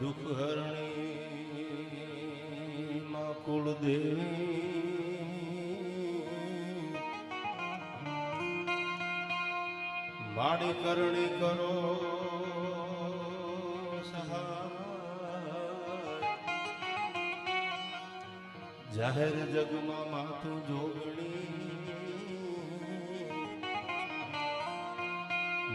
દુઃખ હરણી માં કુળદેવી. માડી કરણી કરો જાહેર જગમાં માથું જોગણી.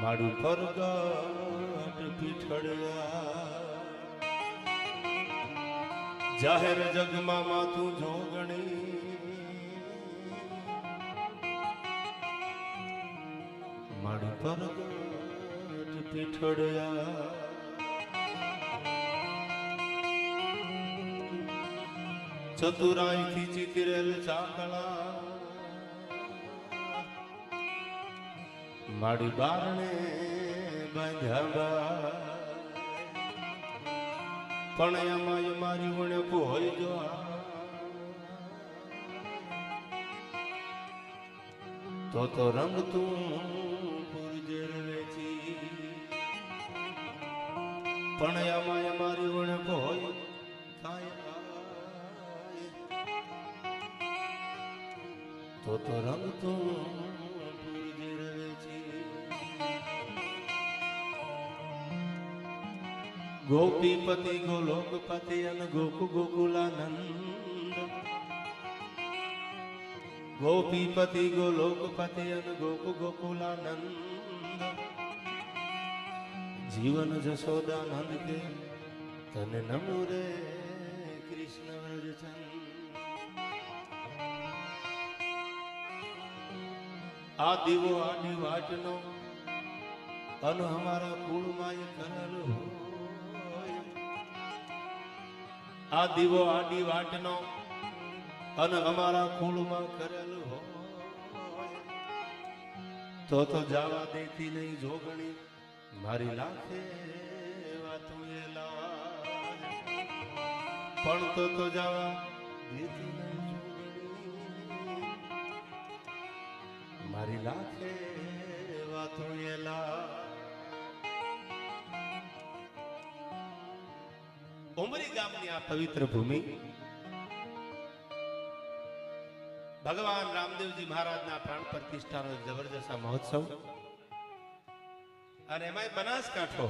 મારું પરગટ પીઠળ્યા જાહેર જગમાં માથું જોગણી. મારું પરગટ ચતુરાઈ થી ચીતરેલ ચાકળા મારી બારણે બાંધ્યા પણ એમાં મારી વણે હોય જો તો તો રંગ તું પુરજેર વેચી પણ એમાં મારી વણે હોય થાય તો તો રંગ ગોપીપતિ ગોલોકપતિ અને ગોપ ગોકુલાનંદ ગોપીપતિ ગોલોકપતિ અને ગોપ ગોકુલાનંદ જીવન જશોદાનંદ કે તને નમો રે કૃષ્ણ વ્રજચંદ આ દીવો, આની વાટનો અન અમારા કુળમાં કરેલો હોય. આ દીવો આડી વાટનો અને અમારા કુળમાં કરેલો તો તો જાવા દેતી નહીં જોગણી, મારી લાખે વાતું એ પણ તો તો જાવા દેતી નહીં મારી લાખે વાતો એલા ઉમરી ગામની આ પવિત્ર ભૂમિ, ભગવાન રામદેવજી મહારાજના પ્રાણ પ્રતિષ્ઠાનો જબરજસ્ત મહોત્સવ અને એમાંય બનાસકાંઠો,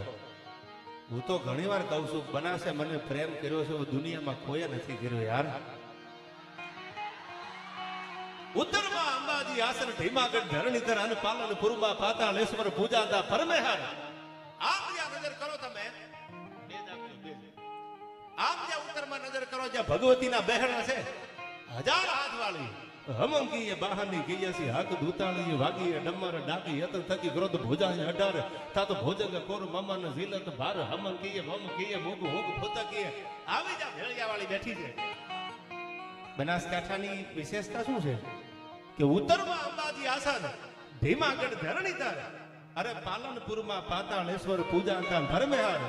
હું તો ઘણી વાર કહું છું, બનાસે મને પ્રેમ કર્યો છે દુનિયામાં કોઈ નથી કર્યો યાર ઉત્તરમાં અંબાજી આસન ભીમાગઢ ધરણીધર અને પાલન પુરબા પાતાળેશ્વર પૂજાતા પરમેહર આમ નજર કરો તમે. આમ જે ઉત્તરમાં નજર કરો, જ્યાં ભગવતીના બહેણા છે, હજાર હાથ વાળી હમંગીએ બહાની ગીયસી હાક દૂતાળીએ વાગીએ ડમર ડાકી, યતન થકી ક્રોધ ભોજાય અઢાર. તાત ભોજંગ કોર મમન ઝીલત ભાર હમંગીએ મમકીએ મોગ હોગ ફોતકીએ આવી જા ભેળિયા વાળી બેઠી છે. બનાસકાંઠાની વિશેષતા શું છે? કે ઉત્તરમાં અંબાજી આસાદ, ભીમાગઢ ધરણીધર. અરે પાલનપુરમાં પાતાળેશ્વર પૂજા ધર્મેહર.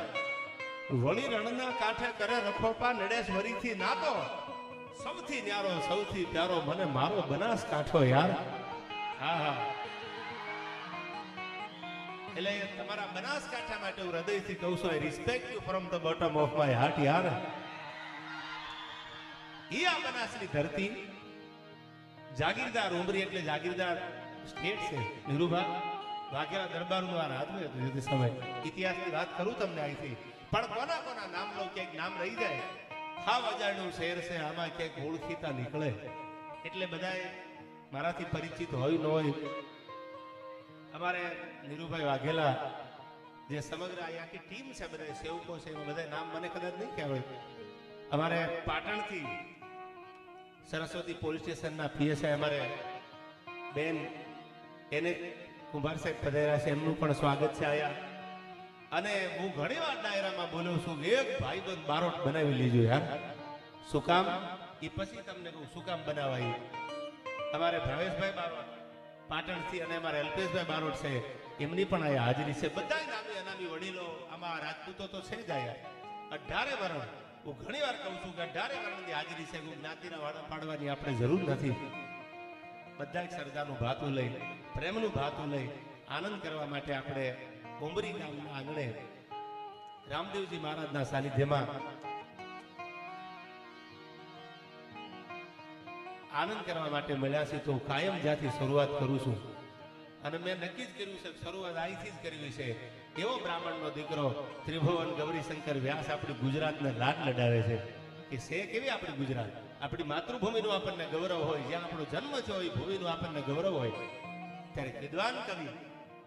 વળી રણના કાંઠે કરે રખોપા નડેશ્વરીથી નાતો. સૌથી ન્યારો, સૌથી પ્યારો, મને મારો બનાસકાંઠો યાર. હા હા. એટલે તમારા બનાસકાંઠા માટે હું હૃદયથી કહું છું I respect you from the bottom of my heart યાર. ઈ આ બનાસની ધરતી. જાગીરદાર ઉમરી એટલે જાગીરદાર સ્ટેટ છે, નિરૂભા. વાઘેલા દરબારનું આ રાજ હતું જે તે સમય. ઇતિહાસની વાત કરું તમને અહીંથી. પણ કોના કોના નામ લો ક્યાંક નામ રહી જાય હાવ અજાણ્યું શહેર છે, આમાં ક્યાંક ઓળખીતા નીકળે. એટલે બધાએ મારાથી પરિચિત હોય ન હોય. અમારે નીરુભાઈ વાઘેલા, જે સમગ્ર અહીંયા આખી ટીમ છે, બધા સેવકો છે, એમાં બધા નામ મને કદાચ નહીં કહેવાય અમારે પાટણથી સરસ્વતી પોલીસ સ્ટેશનના પીએસઆઈ અમારે બેન એને કુંભાર સાહેબ પધાર્યા છે, એમનું પણ સ્વાગત છે આયા અને હું ઘણી વાર ડાયરામાં બોલું છું, એક ભાઈબંધ બારોટ બનાવી લીજો યાર. શું કામ? એ પછી તમને કહું, શું કામ બનાવાય? અમારે ભાવેશભાઈ બારોટ, પાટણથી અને અમારે અલ્પેશભાઈ બારોટ છે. એમની પણ અહીંયા હાજરી છે. બધા નામી અનામી વડીલો, આમાં રાજપૂતો તો છે જ આયા અઢારે વરણ, હું ઘણી વાર કહું છું કે અઢારે વર્ણની હાજરી છે જ્ઞાતિના વાળા પાડવાની આપણે જરૂર નથી. બધા સરદારનું ભાતું લઈ, પ્રેમનું ભાતું લઈ આનંદ કરવા માટે આપણે ઉમરી ગામના આંગણે રામદેવજી મહારાજના સાનિધ્યમાં આનંદ કરવા માટે મળ્યા છે. તો કાયમ જ્યાંથી શરૂઆત કરું છું. અને મેં નક્કી જ કર્યું છે, શરૂઆત અહીંથી જ કરવી છે. એવો બ્રાહ્મણનો દીકરો ત્રિભુવન ગૌરીશંકર વ્યાસ આપણી ગુજરાતને લાડ લડાવે છે. કે છે કેવી આપણી ગુજરાત? આપણી માતૃભૂમિનું આપણને ગૌરવ હોય, જ્યાં આપણો જન્મ છે એ ભૂમિનું આપણને ગૌરવ હોય. ત્યારે વિદ્વાન કવિ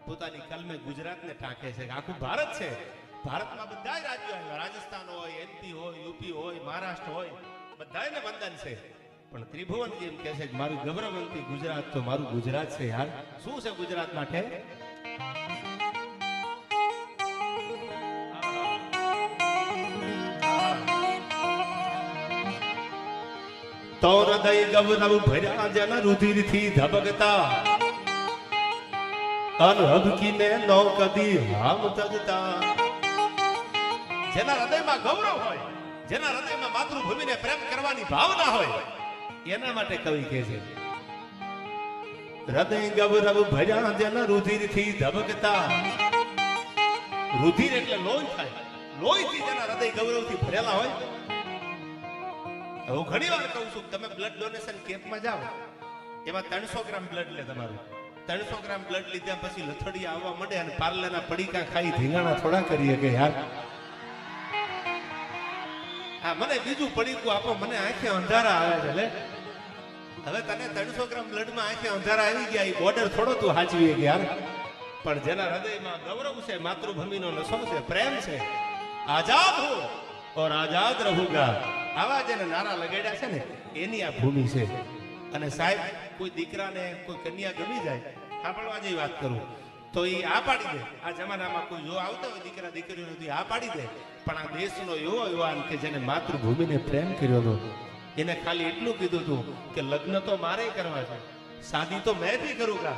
પોતાની કલમે ગુજરાતને ટાંકે છે આખું ભારત છે. ભારતમાં બધા રાજ્યો હોય રાજસ્થાન હોય એમપી હોય, યુપી હોય, મહારાષ્ટ્ર હોય બધાને વંદન છે. પણ ત્રિભુવનજી એમ કહે છે કે મારું ગૌરવંતી ગુજરાત, તો મારું ગુજરાત છે યાર. શું છે ગુજરાત માટે? તો હૃદય ગૌરવ ભર્યા જન રુધિરથી ધબકતા. અનહબકીને નો કદી હામ તજતા. જેના હૃદયમાં ગૌરવ હોય, જેના હૃદયમાં માતૃભૂમિને પ્રેમ કરવાની ભાવના હોય, એના માટે કવિ કહે છે, હૃદય ગૌરવ ભર્યા જેના રુધિરથી ધબકતા. રુધિર એટલે લોહી થાય. લોહીથી જેના હૃદય ગૌરવથી ભરેલા હોય. હું ઘણી વાર કહું છું તમે બ્લડ ડોનેશન કેમ્પમાં જાઓ. એમાં ત્રણસો ગ્રામ બ્લડ લે તમારું. ત્રણસો ગ્રામ બ્લડ લીધા પછી લથડી આવવા માંડે અને પાર્લરના પડીકા ખાઈ ધીંગાણા થોડા કરીએ કે યાર? હા, મને બીજું પડીકું આપો, મને આંખે અંધારા આવે છે, લે. હવે તને ત્રણસો ગ્રામ બ્લડમાં આંખે અંધારા આવી ગયા, એ બોર્ડર થોડો તું હાચવીએ કે યાર? પણ જેના હૃદયમાં ગૌરવ છે, માતૃભૂમિનો નશો છે, પ્રેમ છે, આઝાદ હો ઓર આઝાદ રહુગા. આવા જેને નારા લગાડ્યા છે ને, એની આ ભૂમિ છે. અને સાહેબ કોઈ દીકરાને કોઈ કન્યા ગમી જાય સાંભળવા જેવી વાત કરું તો એ આ પાડી દે. આ જમાનામાં કોઈ જો આવતા હોય દીકરા દીકરીઓ નથી આ પાડી દે. પણ આ દેશનો એવો યુવાન કે જેને માતૃભૂમિને પ્રેમ કર્યો હતો એને ખાલી એટલું કીધું હતું કે લગ્ન તો મારે કરવા છે શાદી તો મેં ભી કरूंगा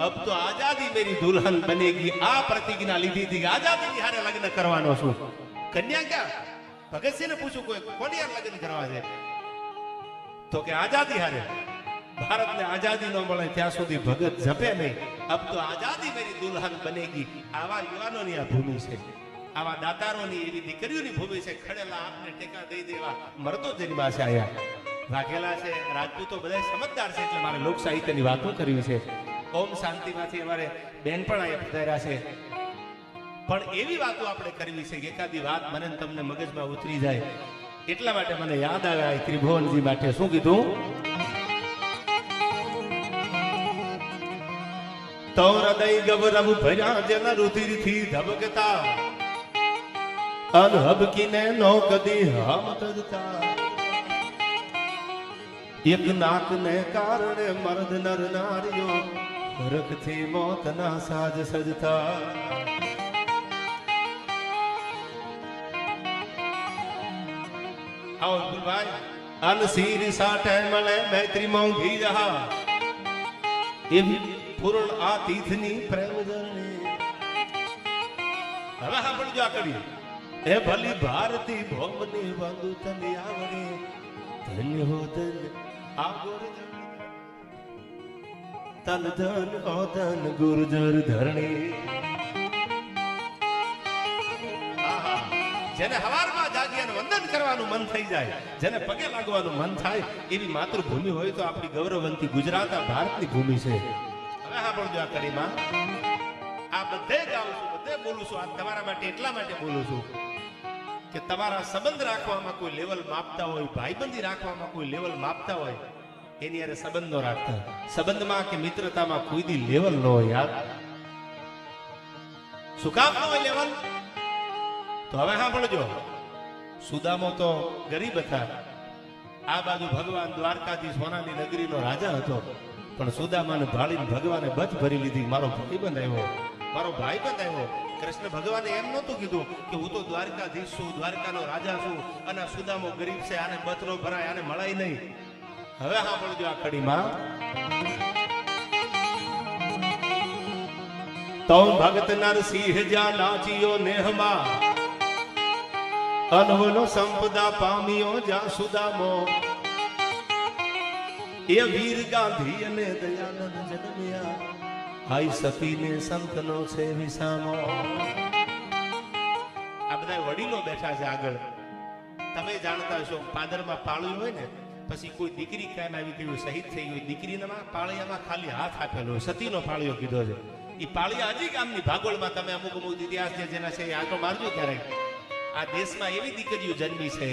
અબ તો આઝાદી મેરી દુલ્હન બનેગી આ પ્રતિજ્ઞા લીધી હતી આઝાદી ની હારે લગ્ન કરવાનો છું. કન્યા ક્યાં? ભગતસિંહને પૂછું કોઈ કોની લગ્ન કરવા છે? તો કે આઝાદી હારે. ભારતને આઝાદી ન મળે, ત્યાં સુધી ભગત જપે નહીં. અબ તો આઝાદી મેરી દુલ્હન બનેગી. આવા યુવાનોની આ ભૂમિ છે. આવા દાતારોની એવી દીકરીઓની ભૂમિ છે. ખડેલા આપને ટેકા દઈ દેવા. મરતો જન્મા છે આયા. વાઘેલા છે, રાજપૂતો બધા સમજદાર છે એટલે મારે લોક સાહિત્યની વાતો કરવી છે. ઓમ શાંતિમાંથી અમારે બેન પણ અહીંયા પધાર્યા છે. પણ એવી વાતો આપણે કરવી છે કે એકાદી વાત મને તમને મગજમાં ઉતરી જાય. એટલા માટે મને યાદ આવે ત્રિભુવનજી માટે. શું કીધું? તો હૃદય ગૌરવ ભર્યા જેના રુધિરથી ધબકતા અનહબકીને નો કદી હમ તજતા એક નાકને કારણે મર્દ નર નારીઓ રખથી મોતના સાજ સજતા આવો વિપુલભાઈ અન શીર સાટે મળે મૈત્રી મોંઘી જહા એવી પૂર્ણ આ તીર્થની પ્રેમ ધરણી હવે સાંભળજો આ કરીએ એ ભલી ભારતી ભોમની બંધુ તને આવડી. ધન્ય હો ધન આ તન ધન, ઓ ધન, ગુર્જર ધરણી. જેને હવારમાં જાગી વંદન કરવાનું મન થઈ જાય, જેને પગે લાગવાનું મન થાય, એવી માતૃભૂમિ હોય તો આપણી ગૌરવવંતી ગુજરાત આ ભારતની ભૂમિ છે. તમારા એટલા માટે બોલું છું તમારા સંબંધ રાખવામાં કોઈ લેવલ માપતા હોય, ભાઈબંધી રાખવામાં કોઈ લેવલ માપતા હોય, એની હારે સંબંધો રાખતા. સંબંધમાં કે મિત્રતામાં કોઈ દી લેવલ ન હોય યાર શું કામ ન હોય લેવલ તો હવે સાંભળજો. સુદામો તો ગરીબ હતા. આ બાજુ ભગવાન દ્વારકાથી સોનાની નગરીનો રાજા હતો. પણ સુદામાને ભાળીને ભગવાને બચ ભરી લીધી. મારો ભાઈબંધ આવ્યો. મારો ભાઈબંધ આવ્યો. કૃષ્ણ ભગવાને એમ નહોતું કીધું કે હું તો દ્વારકાધીશ છું, દ્વારકાનો રાજા છું અને સુદામો ગરીબ છે, આને બચ નો ભરાય, આને મળાય નહીં. હવે હા બોલજો આ કડીમાં. તો ભગત નરસિંહ જા નાચિયો નેહમાં અનવનો સંપદા પામ્યો જા સુદામો. એ વીર ગાંધી અને દયાનંદ જન્મ્યા હાઈ સતીને સંતનો છે વિસામો. આ બધા વડીલો બેઠા છે આગળ. તમે જાણતા છો પાદરમાં પાળ્યું હોય ને, પછી કોઈ દીકરી કાયમ આવી ગયું શહીદ થઈ ગયું દીકરીના પાળિયામાં ખાલી હાથ આપેલો હોય, સતીનો પાળિયો કીધો છે. એ પાળિયા હજી ગામની ભાગોળમાં તમે અમુક અમુક ઇતિહાસ જે જેના છે એ આંટો મારજો ક્યારેક આ દેશમાં એવી દીકરીઓ જન્મી છે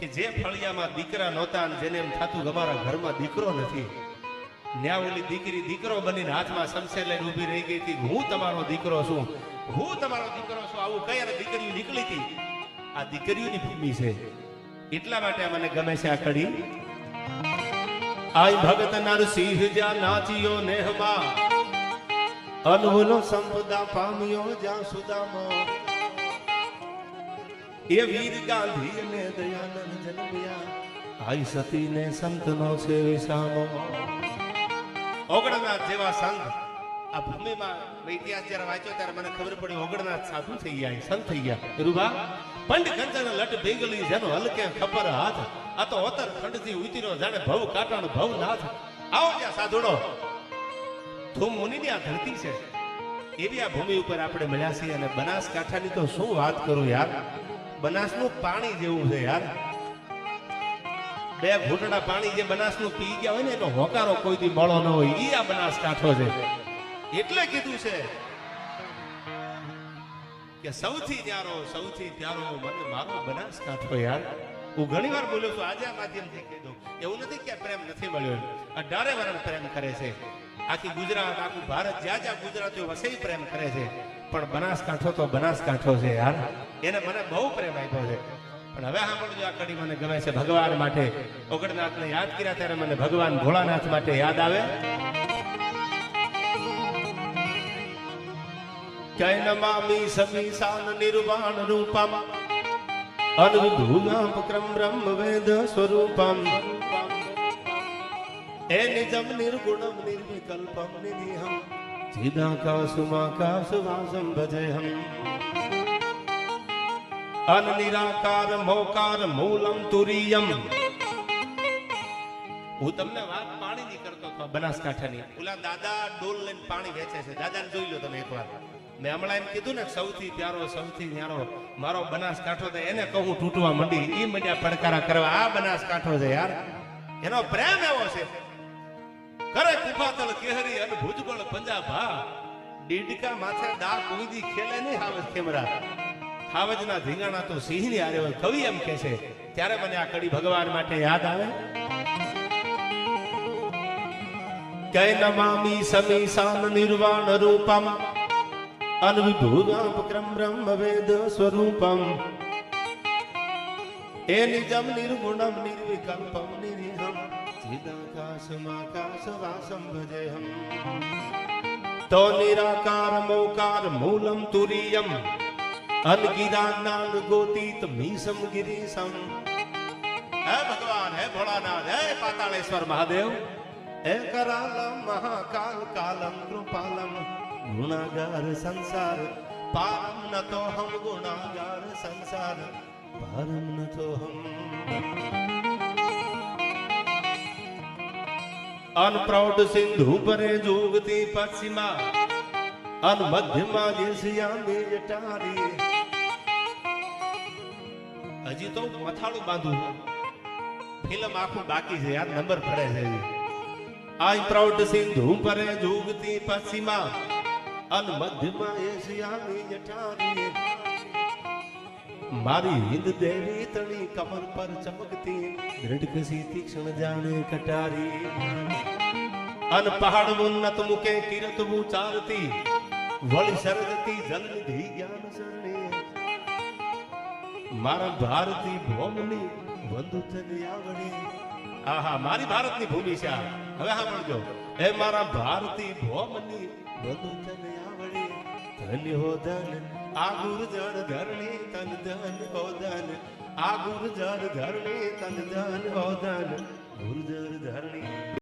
કે જે ફળિયામાં દીકરા નહોતા જેને એમ થતું અમારા ઘરમાં દીકરો નથી ન્યા દીકરી દીકરો બનીને હાથમાં શમશેર લઈને ઊભી રહી ગઈ હતી હું તમારો દીકરો છું, હું તમારો દીકરો છું, આવું કઈ અને દીકરીઓ નીકળી હતી. આ દીકરીઓની ભૂમિ છે. એટલા માટે મને ગમે છે આ કડી. આઈ ભગત નરસિંહ જા નાચિયો નેહમાં અનહુલો સંપદા પામ્યો જ્યાં સુદામા. એ વીર ગાંધી અને દયાનંદ જન્મ્યા આઈ સતી ને સંતનો છે વિસામો ઓગણનાથ જેવા સંત આ ભૂમિમાં ઇતિહાસ જયારે વાંચ્યો ત્યારે મને ખબર પડી ઓગણનાથ સાધુ થઈ ગયા સંત થઈ ગયા. રૂબા પંડ કંચન લટ ભેગલી જેનો હલકે ખબર હાથ, આ તો ઓતર ખંડથી ઉતર્યો જાણે ભવ કાટાણ ભવ નાથ. આવો ત્યાં સાધુડો. ધૂમ મુનિની આ ધરતી છે. એવી આ ભૂમિ ઉપર આપણે મળ્યા છીએ અને બનાસકાંઠાની તો શું વાત કરું યાર? બનાસનું પાણી જેવું છે યાર. બે ઘૂંટડા પાણી જે બનાસનું પી ગયા હોય ને, એનો હોકારો કોઈ દી મળો ન હોય એ આ બનાસકાંઠો છે. એટલે કીધું છે કે સૌથી ત્યારો સૌથી ત્યારો મને મારો બનાસકાંઠો યાર. હું ઘણી વાર બોલ્યો છું, આજે આ માધ્યમથી કીધું એવું નથી કે પ્રેમ નથી મળ્યો. અઢારે વર્ષ પ્રેમ કરે છે. આખી ગુજરાત, આખું ભારત જ્યાં જ્યાં ગુજરાતીઓ વસે પ્રેમ કરે છે. પણ બનાસકાંઠો તો બનાસકાંઠો છે યાર. એને મને બહુ પ્રેમ આપ્યો છે. પણ હવે સાંભળજો, આ કડી મને ગમે છે ભગવાન માટે. ઓગણનાથને યાદ કર્યા ત્યારે મને ભગવાન ભોળાનાથ માટે યાદ આવે. જય નમામિ સમીસાન નિર્વાણ રૂપમ અનવિધુનાપક્રમ બ્રહ્મ વેદ સ્વરૂપમ. એ નિજમ નિર્ગુણમ નિર્વિકલ્પમ નિધિહમ ચિદાકાશુમાકાશવાસમ ભજેહમ. અનિરાકાર મોકાર, મૂલમ, તુરિયમ. હું તમને વાત પાણીની કરતો હતો બનાસકાંઠાની. ઓલા દાદા ડોલ લઈને પાણી વેચે છે. દાદાને જોઈ લો તમે એકવાર. મેં હમણાં એમ કીધું ને સૌથી પ્યારો, સૌથી ન્યારો મારો બનાસકાંઠો તો એને કહું તૂટવા મંડી. એ મંડ્યા પડકારા કરવા. આ બનાસકાંઠો છે યાર. એનો પ્રેમ એવો છે. કરે કુફાતલ કેહરી અને ભુજબળ પંજાબા. ડીડકા માથે દા કોઈદી ખેલે નહીં આવે ખેમરા હાવજના ધીંગાણા તો સિંહની આરે હોય એમ કે છે. ત્યારે મને આ કડી ભગવાન માટે યાદ આવે. કય નમામિ સમીસાન નિર્વાણ રૂપમ અનવિભૂતાપક્રમ બ્રહ્મ વેદ સ્વરૂપમ. એ નિજમ નિર્ગુણમ નિર્વિકલ્પમ નિરીહમ ચિદાકાશમાકાશવાસમ ભજેહમ. તો નિરાકાર મૌકાર મૂલમ તુરિયમ અનગિરાનાન ગોતીત મીસમ ગિરીસમ. હે ભગવાન, હે ભોળાનાથ, હે પાતાળેશ્વર મહાદેવ, હે કરાલમ, મહાકાલ, કાલમ, કૃપાલમ, ગુણાગાર સંસાર, પારમ ન તો હમ ગુણાગાર સંસાર, પારમ ન તો હમ. અનપ્રૌઢ સિંધુ પરે જોગતી પશ્ચિમા અન મધ્યમાં દેશિયા જટારી હજી તો મથાળું બાંધું ફિલ્મ આખું બાકી છે યાર નંબર પડે છે હજી. આઈ પ્રાઉડ સિંધુ પરે જોગતી પશ્ચિમા અન મધ્યમાં એશિયાની જઠારી મારી હિન્દ દેવી તણી કમર પર ચમકતી દ્રઢ કસી તીક્ષ્ણ જાણે કટારી અન પહાડ ઉન્નત મુકે કિરત હું ચાલતી વળી શરદતી જલનિધિ જ્ઞાન ભારતની ભૂમિ છે. હવે સાંભળજો એ મારા ભારતી ભોમની આ ગુર્જર ધરણી તન ધન હો આ ગુર્જર ધરણી તન ધન હો ધન. ધરણી